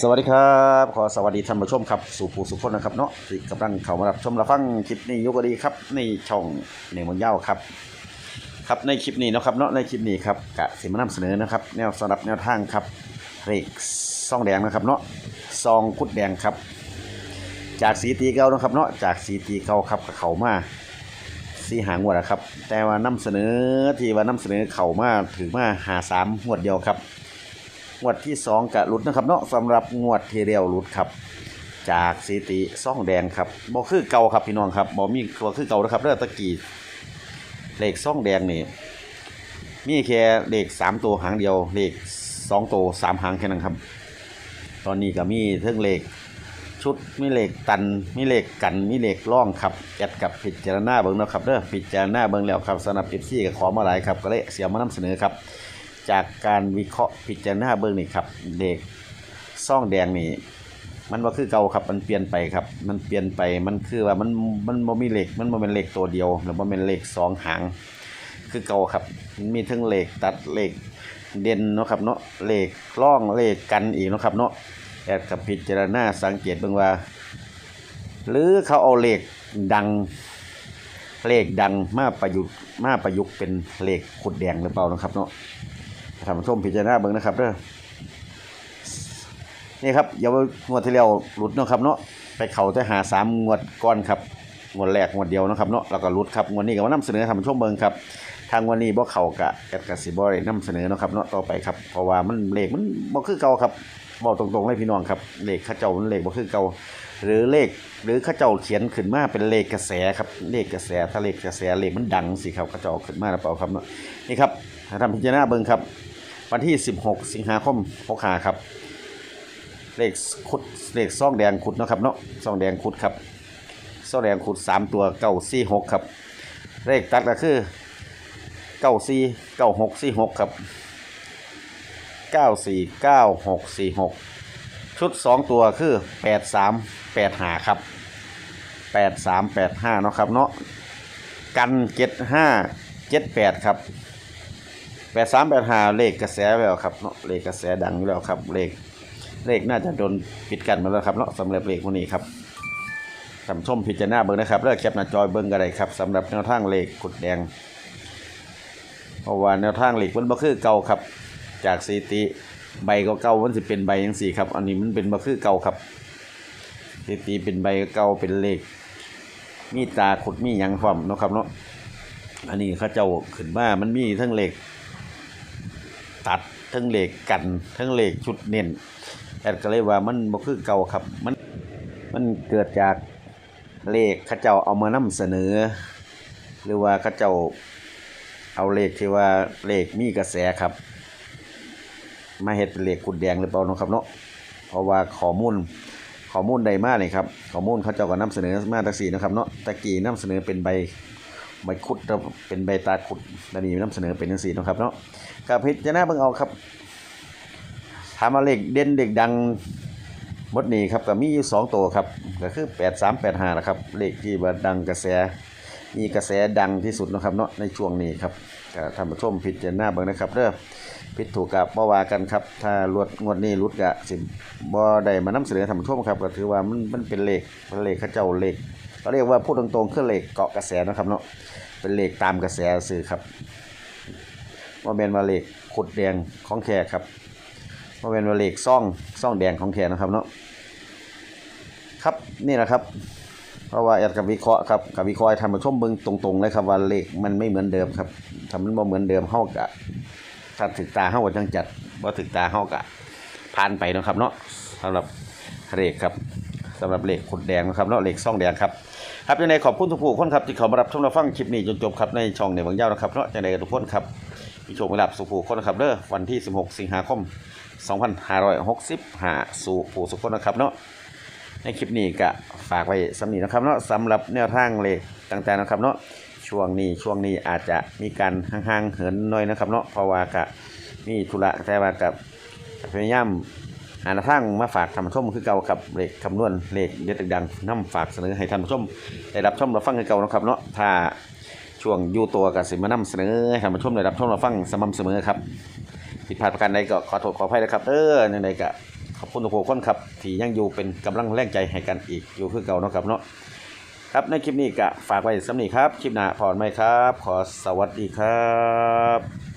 สวัสดีครับ ขอสวัสดีท่านผู้ชมครับสู่ผู้สุขคนนะครับเนาะที่กำลังเข้ามารับชมรับฟังคลิปนี้ยุกดีครับในช่องในมนเย้าครับ ครับในคลิปนี้เนาะครับเนาะในคลิปนี้ครับกะสิมานำเสนอนะครับ แนวสำหรับแนวทางครับเลขซองแดงนะครับเนาะซองกุดแดงครับ จากสีตีเก่านะครับเนาะจากสีตีเก่าครับกับเขามาสีหางวดนะครับ แต่ว่านำเสนอที่ว่านำเสนอเข่ามาถือมาหาสามงวดเดียวครับ งวดที่สองกะหลุดนะครับเนาะสำหรับงวดที่เรียวหลุดครับ จากสีติซ่องแดงครับบ่คือเก่าครับพี่น้องครับบ่มีบ่คือเก่านะครับเด้อตะกี้เลขซ่องแดงนี่มีแค่เลขสามตัวหางเดียวเลขสองตัวสามหางแค่นั้นครับ ตอนนี้ก็มีเท่งเลขชุดมีเหลขตันมีเหลขกันมีเหลขร่องครับแอดกับพิจารณาเบิ่งเนาะครับเด้อพิจารณาเบิ่งแล้วครับสำหรับ FC ก็ขอมาหลายครับก็เลยเสียมานำเสนอครับ จากการวิเคราะห์พิจารณาเบิ่งนี่ครับเลขซ่องแดงนี่มันว่าคือเก่าครับมันเปลี่ยนไปครับ มันเปลี่ยนไปมันคือว่ามันมันบ่มีเหล็กมันบ่เป็นเหล็กตัวเดียวหรือบ่เป็นเหล็กสองหาง คือเก่าครับ มีทั้งเหล็กตัดเหล็กเด่นเนาะครับเนาะเหล็กร่องเหล็กกันอีกเนาะครับเนาะแอดกับพิจารณาสังเกตเบิ่งว่า หรือเขาเอาเหล็กดังเหล็กดังมาประยุกต์มาประยุกต์เป็นเหล็กขุดแดงหรือเปล่านะครับเนาะ ท่านผู้มพิจารณาเบิ่งนะครับเด้อนี่ครับอย่างวดที่แล้วหลุดเนาะครับเนาะไปเขาแต่หาสามงวดก้อนครับงวดแรกงวดเดียวนะครับเนาะแล้วก็หลุดครับงวดนี้ก็มานำเสนอทำช่วงเบิงครับ ทางวันนี้บ่เข่ากะกัดกสิบ่ได้นำเสนอเนาะครับเนาะต่อไปครับเพราะว่ามันเลขมันบ่คือเก่าครับบอกตรงๆเลยพี่น้องครับเลขข้าเจ้ามันเลขบ่คือเก่าหรือเลขหรือข้าเจ้าเขียนขึ้นมาเป็นเลขกระแสครับเลขกระแสถ้าเลขกระแสเลขมันดังสิครับข้าเจ้าขึ้นมาแล้วเปล่าครับเนาะนี่ครับทำพิจารณาเบิงครับ วันที่ 16 สิงหาคม65ครับเลขขุดเลขซ่องแดงขุดเนาะครับเนาะซ่องแดงขุดครับซ่องแดงขุดสามตัวเก้าสี่หกครับ เลขตัดก็คือเก้าสี่เก้าหกสี่หกครับเก้าสี่เก้าหกสี่หกชุดสองตัวคือแปดสามแปดห้าครับแปดสามแปดห้าเนาะครับเนาะกันเจ็ดห้าเจ็ดแปดครับ แปดสามแปดห้าเลขกระแสแล้วครับเนาะเลขกระแสดังอยู่แล้วครับ เลขเลขน่าจะโดนปิดกันมาแล้วครับเนาะสำหรับเลขพวกนี้ครับท่านผู้ชมพิจารณาเบิ่งนะครับเลือกแคปหน้าจอยเบิ่งกันได้ครับสำหรับแนวทางเลขกุดแดงเพราะว่าแนวทางเลขมันบ่คือเก่าครับ จากสีติใบก็เก่ามันสิเป็นใบจังสี่ครับ อันนี้มันเป็นบ่คือเก่าครับสีติเป็นใบเก่าเป็นเลข มีตาขุดมียังพร้อมเนาะครับเนาะอันนี้เขาเจ้าขึ้นมามันมีทั้งเลข ตัดทั้งเหล็กกันทั้งเหล็กชุดเน้นแอดก็เลยว่ามันบ่คือเก่าครับ มันมันเกิดจากเลขเข้าเจ้าเอามานำเสนอ หรือว่าข้าเจ้าเอาเลขที่ว่าเลขมีกระแสครับ มาเฮ็ดเป็นเลขกุดแดงหรือเปล่านะครับเนาะเพราะว่าข้อมูลข้อมูลใดมานี่ครับข้อมูลเขาเจ้าก็นำเสนอมาตักสีนะครับเนาะตะกี้นำเสนอเป็นใบ ใบคุดเป็นใบตาคุดแล้วนี่นำเสนอเป็นจังซี่นะครับเนาะกับพิจารณาเบิ่งเอาครับ ถามว่าเลขเด่นเด็กดังมดนี้ครับก็มีอยู่สองตัวครับก็คือแปดสามแปดห้านะครับเลขที่ว่าดังกระแสมีกระแสดังที่สุดนะครับเนาะในช่วงนี้ครับก็ท่านผู้ชมพิจารณาเบิ่งนะครับเด้อผิดถูกกับบ่ว่ากันครับ ถ้าลวดงวดนี้รุดกะสิบ่ได้มานำเสนอท่านผู้ชมครับก็ถือว่ามันมันเป็นเลขเป็นเลขเขาเจ้าเลข เขาเรียกว่าพูดตรงๆคือเหลขเกาะกระแสนะครับเนาะเป็นเหลขตามกระแสสื่อครับว่าเป็นวาเหลขขุดแดงของแขกครับว่าเป็นวาเหลขซ่องซ่องแดงของแขกนะครับเนาะครับนี่แหละครับ เพราะว่าแอดกับวิเคราะห์ครับกับวิเคราะห์ทำมาชมเบิ่งตรงๆเลยครับว่าเหลขมันไม่เหมือนเดิมครับถ้ามันบ่เหมือนเดิมเฮากะถ้าถึกตาเฮาก็จังจัดบ่ถึกตาเฮากะผ่านไปนะครับเนาะสำหรับเหลขครับำหรับเหลขขุดแดงนะครับเนาะเหลขซ่องแดงครับครับยังไงขอบคุณทุกผู้คนครับที่เขามารับชมรับฟังคลิปนี้จนจบครับในช่องในบางย้านะครับเนาะยังไงทุกคนครับมีโชคมีลาภสุขผู้คนนะครับเด้อวันที่ 16 สิงหาคม 2565สู่ผู้สุขคนนะครับเนาะในคลิปนี้ก็ฝากไว้สำนีนะครับเนาะสำหรับแนวทางเลขต่างๆนะครับเนาะช่วงนี้ช่วงนี้อาจจะมีการห่างๆเหินหน่อยนะครับเนาะเพราะว่าก็มีธุระแต่ว่ากับพยายาม หาแนวทางมาฝากท่านผู้ชมคือเก่ากับเลขคำนวณเลขเด็ดดังนํฝากเสนอให้ท่านผู้ชมได้รับชมรับฟังคือเก่านะครับเนาะถ้าช่วงอยู่ตัวกับสิมานำเสนอให้ท่านผู้ชมได้รับชมรับฟังสม่ำเสมอครับผิดพลาดประการใดก็ขอโทษขออภัยนะครับเออในใดก็ขอบคุณทุกคนครับที่ยังอยู่เป็นกำลังแรงใจให้กันอีกอยู่คือเก่านะครับเนาะครับในคลิปนี้ก็ฝากไว้สำนีครับ คลิปหน้าพอนไหมครับ ขอสวัสดีครับ